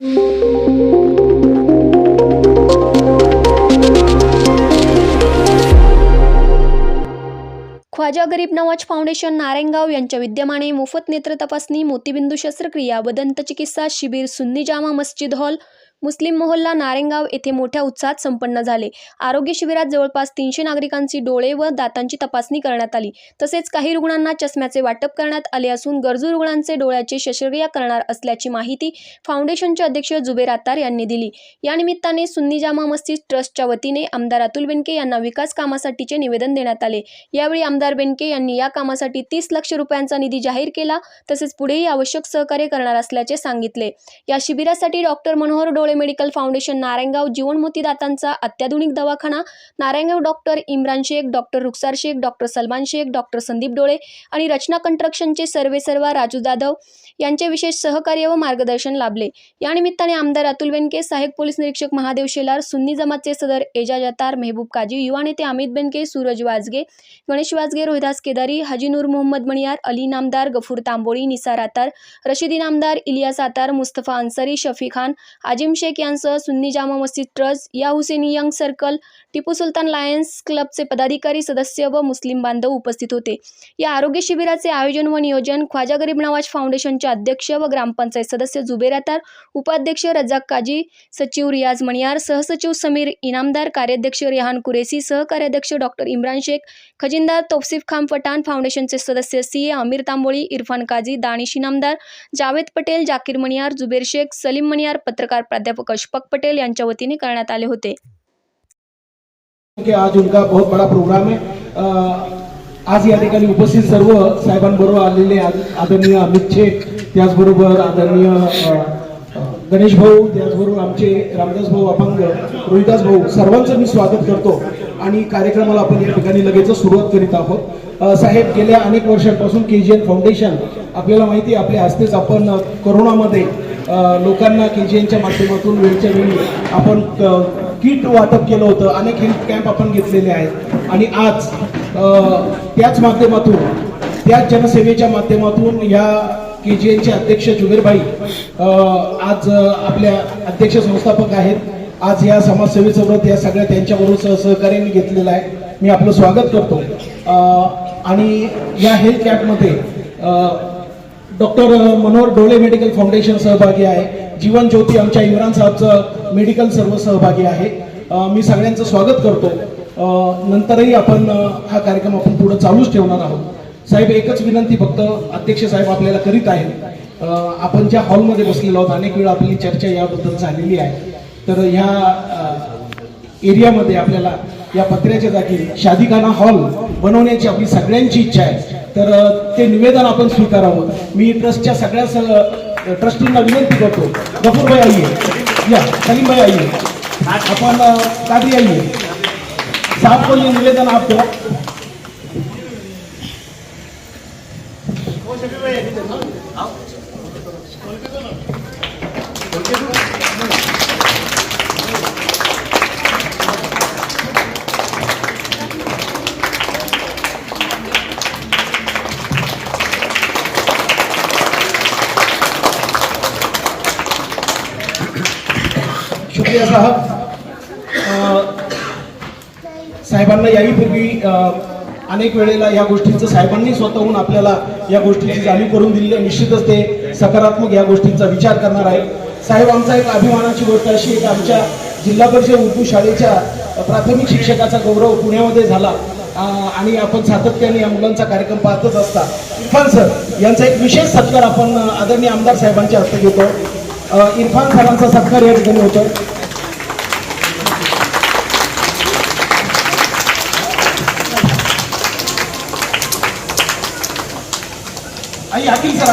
ख्वाजा गरीब नवाज फाउंडेशन नारायणगाव यांच्या विद्यमाने मोफत नेत्र तपासणी मोतीबिंदू शस्त्रक्रिया व दंतचिकित्सा शिबिर सुन्नी जामा मस्जिद हॉल मुस्लिम मोहल्ला नारेंगाव येथे मोठ्या उत्साहात संपन्न झाले. आरोग्य शिबिरात जवळपास तीनशे नागरिकांची डोळे व दातांची तपासणी करण्यात आली. तसेच काही रुग्णांना चष्म्याचे वाटप करण्यात आले असून गरजू रुग्णांचे डोळ्याचे शस्त्रक्रिया करणार असल्याची माहिती फाउंडेशनचे अध्यक्ष जुबेर आतार यांनी दिली. या निमित्ताने सुन्नी जामा मस्जिद ट्रस्टच्या वतीने आमदार अतुल बेनके यांना विकास कामासाठीचे निवेदन देण्यात आले. यावेळी आमदार बेनके यांनी या कामासाठी तीस लक्ष रुपयांचा निधी जाहीर केला तसेच पुढेही आवश्यक सहकार्य करणार असल्याचे सांगितले. या शिबिरासाठी डॉक्टर मनोहर डोळे मुळे मेडिकल फाउंडेशन नारायणगाव जीवनमोतीदातांचा अत्याधुनिक दवाखाना Narayangaon doctor Imran Shaikh doctor Rukhsar Shaikh doctor Salman Shaikh doctor Sandeep Dole आणि रचना कंस्ट्रक्शनचे सर्वे सर्वा राजू जाधव यांचे विशेष सहकार्य व मार्गदर्शन लाभले. या निमित्ताने आमदार अतुल बेनके सहाय्यक पोलीस निरीक्षक महादेव शेलार सुन्नी जमातचे सदर एजाज अतार मेहबूब काजी युवा नेते अमित बेनके सूरज वाजगे गणेश वाजगे रोहिदास केदारी हाजी नूर मोहम्मद मणियार अली नामदार गफूर तांबोळी निसार आतार रशिदी नामदार इलियास आतार मुस्तफा अन्सारी शफी खान आजिम शेख यांसह सुन्नी जामा मस्जिद ट्रस्ट या Huseni young circle Tipu Sultan Lions क्लबचे पदाधिकारी सदस्य व मुस्लिम बांधव उपस्थित होते. या आरोग्य शिबिराचे आयोजन व नियोजन ख्वाजा गरीब नवाज फाउंडेशनचे अध्यक्ष व ग्रामपंचायत सदस्य जुबेर अतार उपाध्यक्ष रजाक काजी सचिव रियाज मणियार सहसचिव समीर इनामदार कार्याध्यक्ष रेहान कुरेसी सहकार्याध्यक्ष डॉक्टर इम्रान शेख खजिनदार तौसिफ खान पठाण फाउंडेशनचे सदस्य सी ए आमिर तांबोळी इरफान काझी दानिश इनामदार जावेद पटेल जाकीर मणियार जुबेर शेख सलीम मणियार पत्रकार प्राध्यापक अशफाक पटेल यांच्या वतीने करण्यात आले होते. आज उनका बहुत बड़ा प्रोग्राम है. आज या ठिकाणी उपस्थित सर्व साहेबांबरोबर आलेले आदरणीय अमित शेख त्याचबरोबर आदरणीय गणेश भाऊ त्याचबरोबर आमचे रामदास भाऊ अपंग रोहिदास भाऊ सर्वांचं मी स्वागत करतो. आणि कार्यक्रमाला आपण या ठिकाणी लगेच सुरुवात करीत आहोत. साहेब गेल्या अनेक वर्षांपासून के जी एन फाउंडेशन आपल्याला माहिती आहे आपल्या हस्तेच आपण करोनामध्ये लोकांना के जी एनच्या माध्यमातून वेळच्या वेळी आपण किट वाटप केलं होतं. अनेक हेल्थ कॅम्प आपण घेतलेले आहेत. आणि आज त्याच माध्यमातून त्याच जनसेवेच्या माध्यमातून या के जी एनचे अध्यक्ष जुबेरभाई आज आपल्या अध्यक्ष संस्थापक आहेत. आज या समाजसेवेसोबत या सगळ्या त्यांच्याबरोबर सह सहकार्याने घेतलेलं आहे. मी आपलं स्वागत करतो. आणि या हेल्थ कॅम्पमध्ये डॉक्टर मनोहर डोले मेडिकल फाउंडेशन सहभागी आहे. जीवन ज्योती आमच्या इम्रान साहेबचं मेडिकल सर्व सहभागी आहे. मी सगळ्यांचं स्वागत करतो. नंतरही आपण हा कार्यक्रम आपण पुढे चालूच ठेवणार आहोत. साहेब एकच विनंती फक्त अध्यक्ष साहेब आपल्याला करीत आहेत. आपण ज्या हॉलमध्ये बसलेलो आहोत अनेक वेळा आपली चर्चा याबद्दल झालेली आहे. तर ह्या एरियामध्ये आपल्याला या पत्र्याच्या जागी शादीखाना हॉल बनवण्याची आपली सगळ्यांची इच्छा आहे. तर ते निवेदन आपण स्वीकारावं. मी ट्रस्टच्या सगळ्या स- ट्रस्टींना विनंती करतो. गफूरभाई आई या सलीमभाई आई आपण अ, कादरी आइए साहब को ये निवेदन आप असा साहेबांना याहीपूर्वी अनेक वेळेला या गोष्टींचं साहेबांनी स्वतःहून आपल्याला या गोष्टीची जाणीव करून दिली आहे. निश्चितच ते सकारात्मक या गोष्टींचा विचार करणार आहे साहेब आमचा एक अभिमानाची गोष्ट अशी आहे की आमच्या जिल्हा परिषद उर्दू शाळेच्या प्राथमिक शिक्षकाचा गौरव पुण्यामध्ये झाला. आणि आपण सातत्याने या मुलांचा कार्यक्रम पाहतच असता. इरफान सर यांचा एक विशेष सत्कार आपण आदरणीय आमदार साहेबांच्या हस्ते घेतो. इरफान सरांचा सत्कार या ठिकाणी होतो. आइए आकिल सर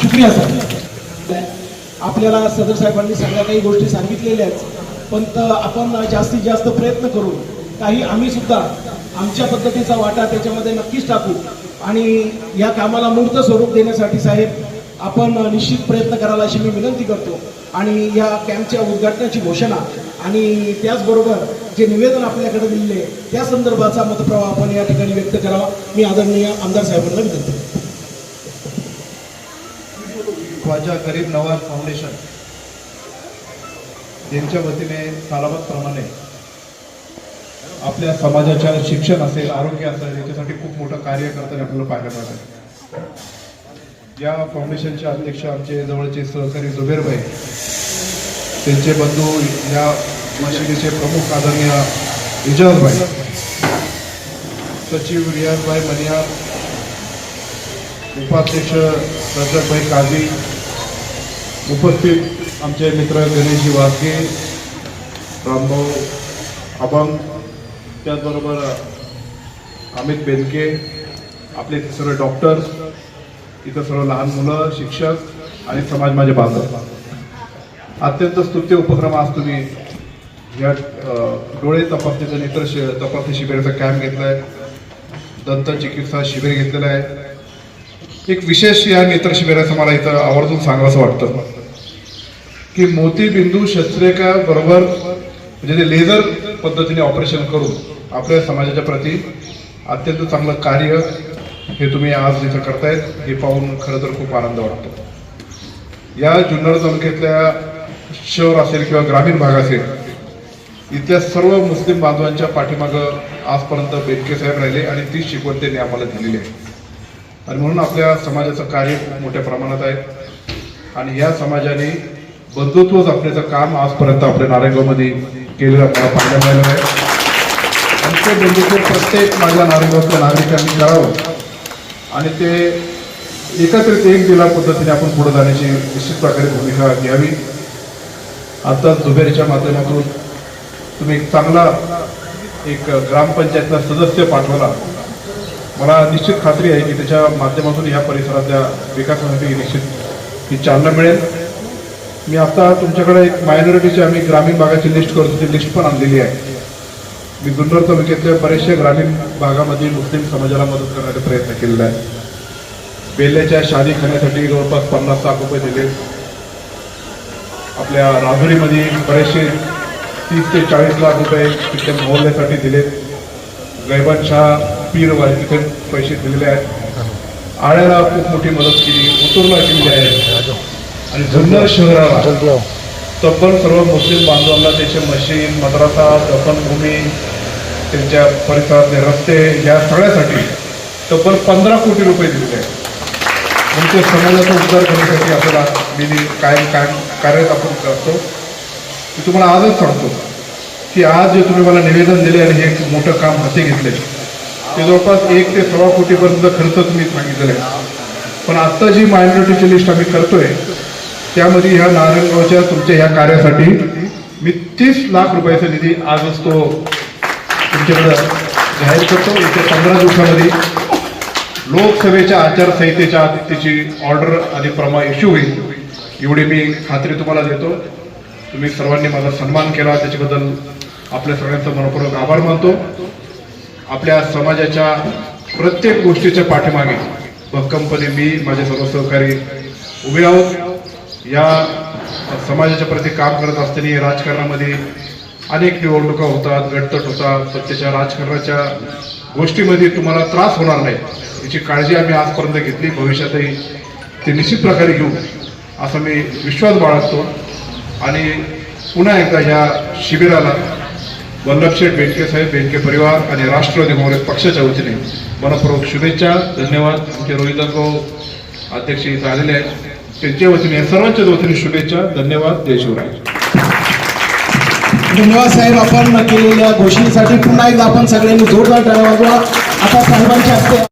शुक्रिया सर. आपल्याला सदर साहेबांनी सगळ्या काही गोष्टी सांगितलेल्याच पण तर आपण जास्तीत जास्त प्रयत्न करू. काही आम्ही सुद्धा आमच्या पद्धतीचा वाटा त्याच्यामध्ये नक्कीच टाकू. आणि या कामाला मूर्त स्वरूप देण्यासाठी साहेब आपण निश्चित प्रयत्न करायला अशी मी विनंती करतो. आणि या कॅम्पच्या उद्घाटनाची घोषणा आणि त्याचबरोबर जे निवेदन आपल्याकडे दिलेले त्या संदर्भाचा मतप्रवाह आपण या ठिकाणी व्यक्त करावा. मी आदरणीय आमदार साहेबांना विनंती ख्वाजा गरीब नवाज फाउंडेशन. यांच्या वतीने सालाबादप्रमाणे आपल्या समाजाच्या शिक्षण असेल आरोग्य असेल याच्यासाठी खूप मोठं कार्य करताना आपल्याला पाहायला मिळतं. या फाउंडेशनचे अध्यक्ष आमचे जवळचे सहकारी जुबेरभाई त्यांचे बंधू या मशिदीचे प्रमुख आदरणीय इजाजभाई सचिव रियाजभाई मनिया उपाध्यक्ष रजकभाई काझी उपस्थित आमचे मित्र गणेशजी वासगे रामभाऊ अभंग त्याचबरोबर अमित बेनके आपले सर्व डॉक्टर्स इथं सर्व लहान मुलं शिक्षक आणि समाज माझे बांधव. अत्यंत स्तुत्य उपक्रम आज तुम्ही या डोळे तपासणीचं नेत्र शि तपासणी शिबिराचा कॅम्प घेतलाय. दंत चिकित्सा शिबिर घेतलेलं आहे. एक विशेष या नेत्र शिबिराचं मला इथं आवर्जून सांगावं वाटतं की मोतीबिंदू शस्त्रक्रिया बरोबर म्हणजे ते लेझर पद्धतीने ऑपरेशन करून आपल्या समाजाच्या प्रती अत्यंत चांगलं कार्य हे तुम्ही आज इथं करतायत हे पाहून खरं तर खूप आनंद वाटतो. या जुन्नर तालुक्यातल्या शहर असेल किंवा ग्रामीण भाग असेल इथल्या सर्व मुस्लिम बांधवांच्या पाठीमागं आजपर्यंत बेटके साहेब राहिले आणि ती शिकवण त्यांनी आम्हाला दिलेली आहे. आणि म्हणून आपल्या समाजाचं कार्य खूप मोठ्या प्रमाणात आहे. आणि या समाजाने बंधुत्व जपण्याचं काम आजपर्यंत आपल्या नारायणगावमध्ये केलेलं आपल्याला पाहायला मिळालं आहे. आमच्या ते प्रत्येक माझ्या नारायणगावच्या नागरिकांनी करावं. आणि ते एकत्रित एक दिला पद्धतीने आपण पुढे जाण्याची निश्चित प्रकारे भूमिका घ्यावी. आता जुबेरच्या माध्यमातून तुम्ही एक चांगला एक ग्रामपंचायतला सदस्य पाठवला. मला निश्चित खात्री आहे की त्याच्या माध्यमातून या परिसरातल्या विकासासाठी निश्चित ही चालना मिळेल. मी आता तुमच्याकडे एक मायनॉरिटीची आम्ही ग्रामीण भागाची लिस्ट करतो ती लिस्ट पण आणलेली आहे. मी जुन्नर तालुक्यातल्या बरेचशा ग्रामीण भागामध्ये मुस्लिम समाजाला मदत करण्याचा प्रयत्न केलेला आहे. बेल्याच्या शादी खाण्यासाठी जवळपास पन्नास लाख रुपये दिले. आपल्या राजुरीमध्ये बरेचसे तीस ते चाळीस लाख रुपये तिथे मोहल्ल्यासाठी दिलेत. गैबान शाह पीर वाले तिथे पैसे दिलेले आहेत. आळ्याला खूप मोठी मदत केली. उतरला केलेली आहे. आणि जुन्नर शहराला तब्बल सर्व मुस्लिम बांधवांना त्याचे मशीन मद्रासा दफनभूमी त्यांच्या परिसरातले रस्ते या सगळ्यासाठी तब्बल पंधरा कोटी रुपये दिलेले आहेत. म्हणजे समाजाचा उद्धार करण्यासाठी आपल्याला मी कायम कायम कार्यरत आपण करतो. मी तुम्हाला आजच सांगतो की आज जे तुम्ही मला निवेदन दिले आणि हे एक मोठं काम हाती घेतले ते जवळपास एक ते सव्वा कोटीपर्यंत खर्च तुम्ही सांगितलेला आहे पण आत्ता जी मायनॉरिटीची लिस्ट आम्ही करतोय त्यामध्ये ह्या नारायणगावच्या तुमच्या ह्या कार्यासाठी मी तीस लाख रुपयाचा निधी आजच तो तुमच्याकडं जाहीर करतो. येत्या पंधरा दिवसामध्ये लोकसभेच्या आचारसंहितेच्या त्याची ऑर्डर आणि प्रमा इश्यू होईल एवढी मी खात्री तुम्हाला देतो. तुम्ही सर्वांनी माझा सन्मान केला. त्याच्याबद्दल आपल्या सगळ्यांचा मनपूर्वक आभार मानतो. आपल्या समाजाच्या प्रत्येक गोष्टीच्या पाठीमागे भक्कमपणे मी माझे सर्व सहकारी उभे आहोत. या समाजाच्या प्रती काम करत असताना राजकारणामध्ये अनेक निवडणुका होतात गटतट होतात सत्तेच्या राजकारणाच्या गोष्टीमध्ये तुम्हाला त्रास होणार नाही. याची काळजी आम्ही आजपर्यंत घेतली. भविष्यातही ते निश्चित प्रकारे घेऊ असा मी विश्वास बाळगतो. आणि पुन्हा एकदा ह्या शिबिराला वल्लभशेठ बेंके साहेब बेंके परिवार आणि राष्ट्रवादी काँग्रेस पक्षाच्या वतीने मनपूर्वक शुभेच्छा. धन्यवाद. आमचे रोहित अध्यक्ष इथं आलेले आहेत. त्यांच्या वतीने सर्वांच्या वतीने शुभेच्छा धन्यवाद जय शिवराय. धन्यवाद साहेब आपण केलेल्या घोषणेसाठी पुन्हा एकदा आपण सगळ्यांनी जोरदार टाळ्या वाजवा आता साहेबांच्या हस्ते